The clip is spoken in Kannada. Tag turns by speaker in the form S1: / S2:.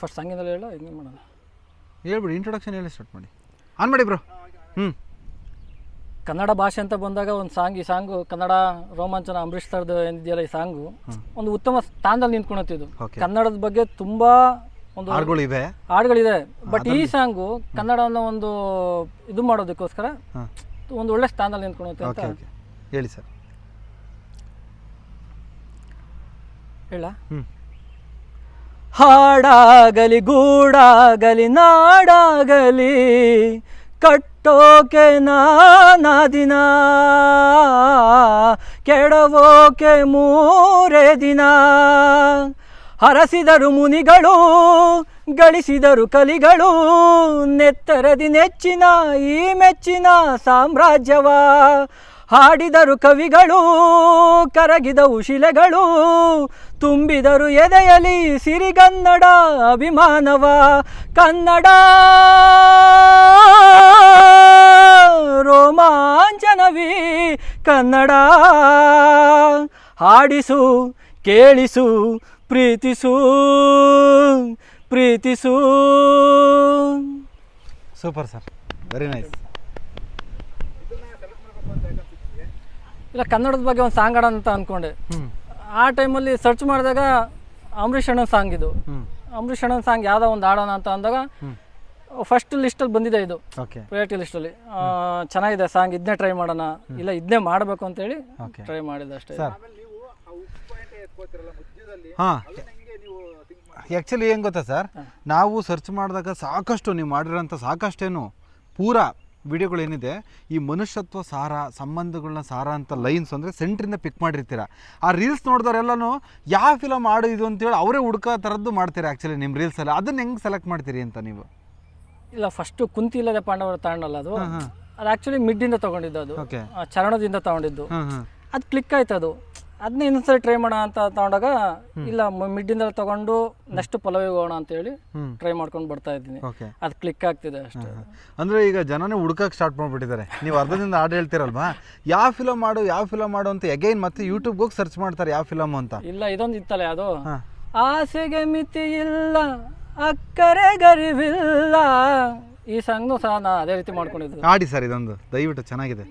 S1: ಫಸ್ಟ್ ಸಂಗೀತದಲ್ಲಿ ಹೇಳ ಹಿಂಗೆ ಮಾಡೋಣ.
S2: ಹೇಳ್ಬಿಡಿ ಇಂಟ್ರೊಡಕ್ಷನ್ ಹೇಳಿ ಸ್ಟಾರ್ಟ್ ಮಾಡಿ. ಆನ್ ಮಾಡಿ ಬ್ರೋ ಹ್ಞೂ
S1: ಕನ್ನಡ ಭಾಷೆ ಅಂತ ಬಂದಾಗ ಒಂದು ಸಾಂಗ್ ಈ ಸಾಂಗು ಕನ್ನಡ ರೋಮಾಂಚನ ಅಂಬರೀಷ್ ಸರ್ದು ಏನಿದೆಯಲ್ಲ ಈ ಸಾಂಗು ಒಂದು ಉತ್ತಮ ಸ್ಥಾನದಲ್ಲಿ ನಿಂತ್ಕೊಳತ್ತಿದ್ದು ಕನ್ನಡದ ಬಗ್ಗೆ ತುಂಬಾ ಒಂದು
S2: ಹಾಡುಗಳಿವೆ.
S1: ಹಾಡುಗಳಿದೆ ಬಟ್ ಈ ಸಾಂಗು ಕನ್ನಡನ ಒಂದು ಇದು ಮಾಡೋದಕ್ಕೋಸ್ಕರ ಒಂದು ಒಳ್ಳೆ ಸ್ಥಾನದಲ್ಲಿ ನಿಂತ್ಕೊಳುತ್ತೆ ಅಂತ
S2: ಹೇಳಿ ಸರ್
S1: ಹೇಳ.
S2: ಹ್ಞೂ
S1: ಹಾಡಾಗಲಿ, ಗೂಡಾಗಲಿ, ನಾಡಾಗಲಿ, ಕಟ್ಟೋಕೆ ನಾನಾದಿನ ಕೆಡವೋಕೆ ಮೂರೇ ದಿನ. ಹರಸಿದರು ಮುನಿಗಳು, ಗಳಿಸಿದರು ಕಲಿಗಳು, ನೆತ್ತರದಿ ನೆಚ್ಚಿನ ಈ ಮೆಚ್ಚಿನ ಸಾಮ್ರಾಜ್ಯವ. ಹಾಡಿದರು ಕವಿಗಳು ಕರಗಿದವು ಶಿಲೆಗಳು ತುಂಬಿದರು ಎದೆಯಲಿ ಸಿರಿಗನ್ನಡ ಅಭಿಮಾನವ ಕನ್ನಡ. ರೋಮಾಂಚನವಿ ಕನ್ನಡ. ಹಾಡಿಸು, ಕೇಳಿಸು, ಪ್ರೀತಿಸು ಪ್ರೀತಿಸು.
S2: Super sir. ವೆರಿ ನೈಸ್
S1: ಇಲ್ಲ ಕನ್ನಡದ ಬಗ್ಗೆ ಒಂದು ಸಾಂಗ್ ಆಡೋಣ ಅಂತ ಅಂದ್ಕೊಂಡೆ ಆ ಟೈಮಲ್ಲಿ ಸರ್ಚ್ ಮಾಡಿದಾಗ ಅಂಬರೀಷ್ ಅಣ್ಣನ ಸಾಂಗ್ ಇದು. ಅಂಬರೀಷ್ ಅಣ್ಣನ ಸಾಂಗ್ ಯಾವುದೋ ಒಂದು ಆಡೋಣ ಅಂತ ಅಂದಾಗ ಫಸ್ಟ್ ಲಿಸ್ಟಲ್ಲಿ ಬಂದಿದೆ ಇದು.
S2: ಓಕೆ
S1: ಪ್ರಯಾರಿಟಿ ಲಿಸ್ಟಲ್ಲಿ ಚೆನ್ನಾಗಿದೆ ಸಾಂಗ್ ಇದನ್ನೇ ಟ್ರೈ ಮಾಡೋಣ. ಇಲ್ಲ ಇದನ್ನೇ ಮಾಡಬೇಕು ಅಂತೇಳಿ
S2: ಹೇಳಿ
S1: ಟ್ರೈ ಮಾಡಿದೆ ಅಷ್ಟೇ.
S2: ಸರ್ ಹಾಂ. ಆ್ಯಕ್ಚುಲಿ ಏನು ಗೊತ್ತಾ ಸರ್ ನಾವು ಸರ್ಚ್ ಮಾಡಿದಾಗ ಸಾಕಷ್ಟು ನೀವು ಮಾಡಿರೋಂಥ ಸಾಕಷ್ಟೇನು ಪೂರಾ ವಿಡಿಯೋಗಳೇನಿದೆ ಈ ಮನುಷ್ಯತ್ವ ಸಾರ ಸಂಬಂಧಗಳನ್ನ ಸಾರ ಅಂತ ಲೈನ್ಸ್ ಅಂದರೆ ಸೆಂಟ್ರಿಂದ ಪಿಕ್ ಮಾಡಿರ್ತೀರ. ಆ ರೀಲ್ಸ್ ನೋಡಿದವರೆಲ್ಲನೂ ಯಾವ ಫಿಲಮ್ ಆಡು ಇದು ಅಂತೇಳಿ ಅವರೇ ಹುಡ್ಕೋ ಥರದ್ದು ಮಾಡ್ತೀರಾ ಆ್ಯಕ್ಚುಲಿ ನಿಮ್ಮ ರೀಲ್ಸಲ್ಲಿ ಅದನ್ನ ಹೆಂಗೆ ಸೆಲೆಕ್ಟ್ ಮಾಡ್ತೀರಿ ಅಂತ ನೀವು?
S1: ಇಲ್ಲ ಫಸ್ಟು ಕುಂತಿ ಇಲ್ಲದೆ ಪಾಂಡವರ ತಾಂಡಲ್ಲ ಅದು. ಅದು ಆ್ಯಕ್ಚುಲಿ ಮಿಡ್ಡಿಂದ ತೊಗೊಂಡಿದ್ದು ಅದು. ಚರಣದಿಂದ ತೊಗೊಂಡಿದ್ದು. ಅದು ಕ್ಲಿಕ್ ಆಯ್ತು ಅದು ಅದನ್ನ ಇನ್ನೊಂದ್ಸರಿ ಟ್ರೈ ಮಾಡೋಣ ಅಂತ ತಗೊಂಡಾಗ ಇಲ್ಲ ಮಿಡ್ಡಿಂದ ತಗೊಂಡು ನೆಕ್ಸ್ಟ್ ಪಲವಿಗೆ ಹೋಗೋಣ ಅಂತ
S2: ಹೇಳಿ
S1: ಟ್ರೈ ಮಾಡ್ಕೊಂಡು ಬರ್ತಾ ಇದ್ದೀನಿ.
S2: ಓಕೆ
S1: ಅದು ಕ್ಲಿಕ್ ಆಗ್ತಿದೆ ಅಷ್ಟೇ.
S2: ಅಂದ್ರೆ ಈಗ ಜನನೇ ಹುಡ್ಕಕ್ಕೆ ಸ್ಟಾರ್ಟ್ ಮಾಡ್ಬಿಟ್ಟಿದ್ದಾರೆ. ನೀವು ಅರ್ಧದಿಂದ ಹಾಡು ಹೇಳ್ತೀರಲ್ವಾ? ಯಾವ ಫಿಲಮ್ ಮಾಡು ಯಾವ ಫಿಲಮ್ ಮಾಡು ಅಂತ ಎಗೈನ್ ಮತ್ತೆ ಯೂಟ್ಯೂಬ್ ಹೋಗಿ ಸರ್ಚ್ ಮಾಡ್ತಾರೆ ಯಾವ ಫಿಲಮ್ ಅಂತ.
S1: ಇಲ್ಲ ಇದೊಂದು ಇತ್ತಲ್ಲ ಅದು? ಆಸೆಗೆ ಮಿತಿ ಇಲ್ಲ ಅಕ್ಕರೆ ಗರಿವಿಲ್ಲ. ಈ ಸಾಂಗ್ನು ಸಹ ನಾ ಅದೇ ರೀತಿ ಮಾಡ್ಕೊಂಡಿದ್ದೆ.
S2: ಆಡಿ ಸರ್ ಇದೊಂದು ದಯವಿಟ್ಟು ಚೆನ್ನಾಗಿದೆ.